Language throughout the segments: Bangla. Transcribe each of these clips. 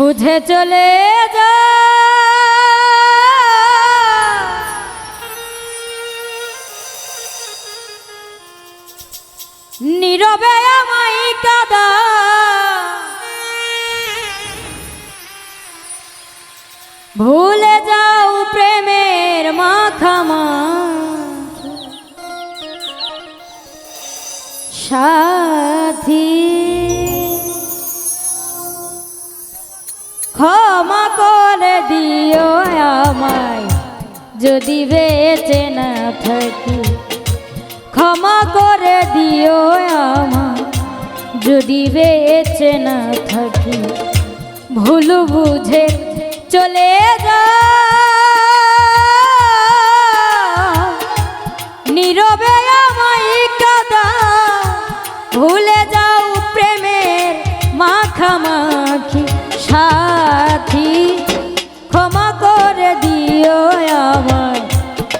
বুঝে চলে ক্ষমা করে দিও আমায়। যদি বেঁচে না থাকি, ক্ষমা করে দিও আমায়। যদি বেঁচে না থাকি, ভুল বুঝে চলে যা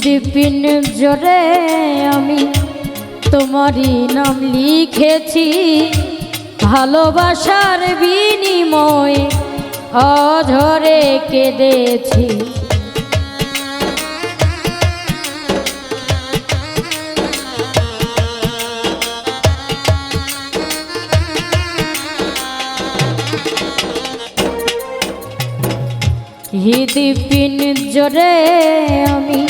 হৃদপিন জোরে আমি তোমারই নাম লিখেছি। ভালোবাসার বিনিময়ে অঝরে কেঁদেছি। হৃদপিন জোরে আমি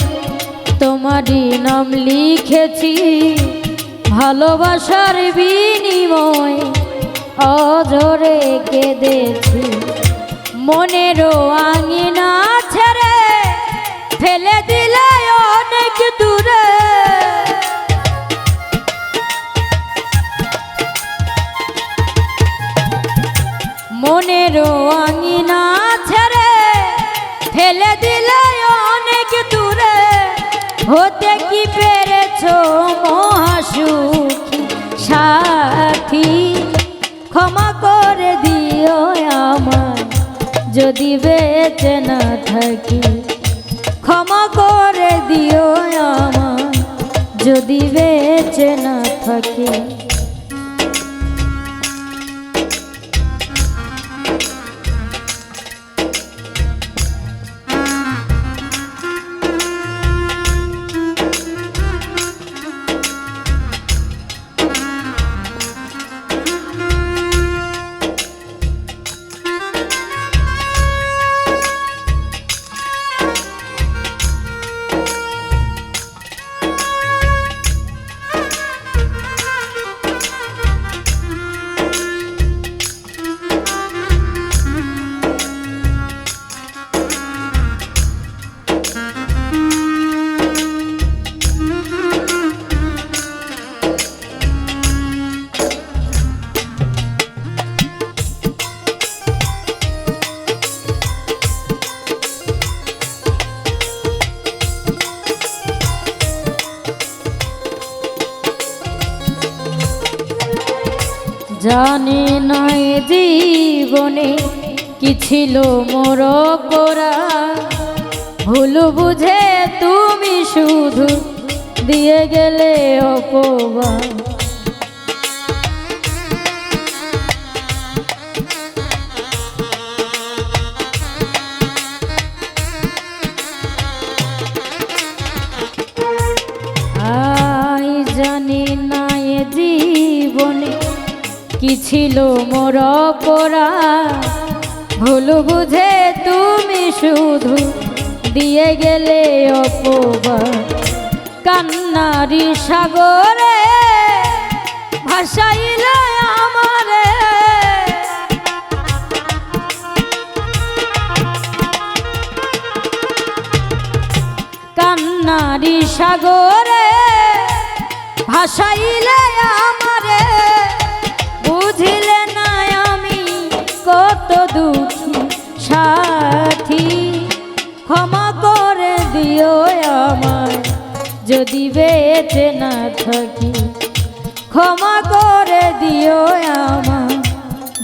তোমারই নাম লিখেছি, ভালোবাসার বিনিময় অজরে কেঁদেছি। মনেরও আঙিনা ছেড়ে ফেলে দিলে অনেক দূরে। মনেরও আঙিনা হতে কি পেরেছ মহাসুখী? সাথী, ক্ষমা করে দিও আমার যদি বেঁচে না থাকি, ক্ষমা করে দিও আমার যদি বেঁচে না থাকি জীবনে কি ছিল মোর করা? ভুল বুঝে তুমি শুধু দিয়ে গেলে অপবাদ। কি ছিল মোর পরা ভুল বুঝে তুমি শুধু দিয়ে গেলে অপবাদ। কান্নারি সাগরে ভাসাইলে আমারে। কান্নারি সাগরে ভাসাইলে যদি এতে না থাকি ক্ষমা করে দিও আমা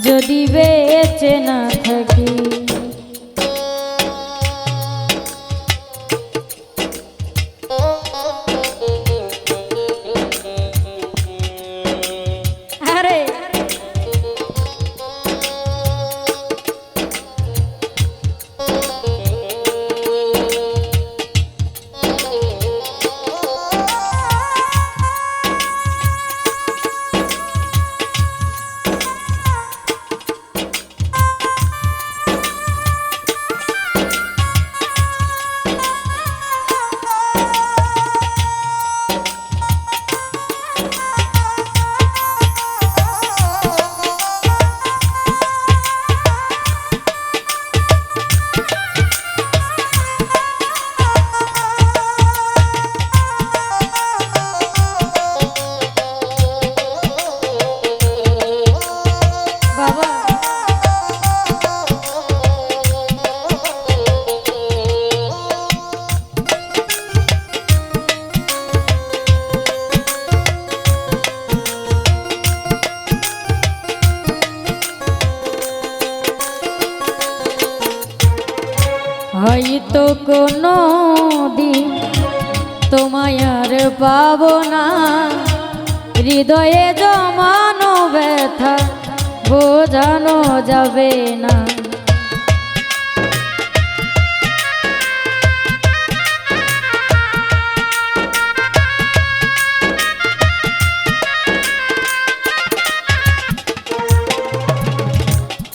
যদি বেচে না থাকি। কোনো দিন তোমায় আর পাব না। হৃদয়ে জমানো ব্যথা, বোঝানো যাবে না।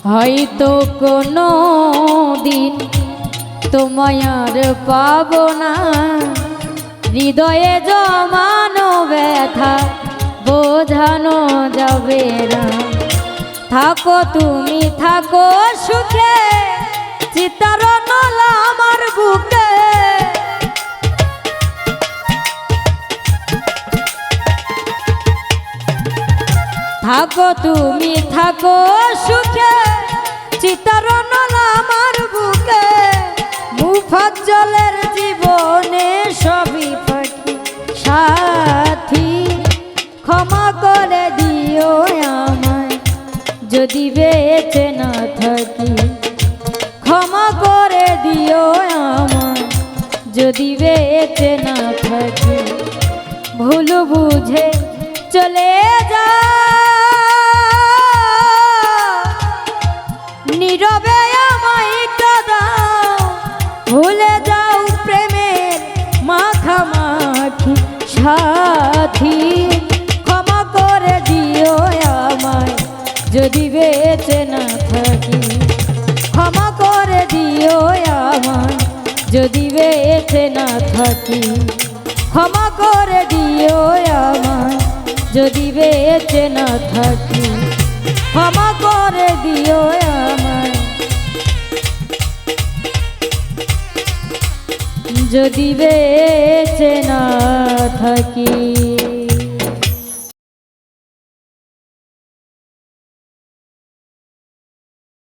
হয়তো কোনো দিন তোমায় আর পাবো না। হৃদয়ে জমানো ব্যথা, বোঝানো যাবে না। থাকো তুমি, থাকো সুখে চিতার নলা আমার বুকে। থাকো তুমি, থাকো সুখে চিতার সাথী, ক্ষমা করে দিও আমায়। যদি বেঁচে না থাকি, ক্ষমা করে দিও আমায়। যদি বেঁচে না থাকি, ভুল বুঝে চলে যা নীরবে থাকি ক্ষমা করে দিও আমার যদি বেঁচে না থাকি। ক্ষমা করে দিও আমার যদি বেঁচে না থাকি।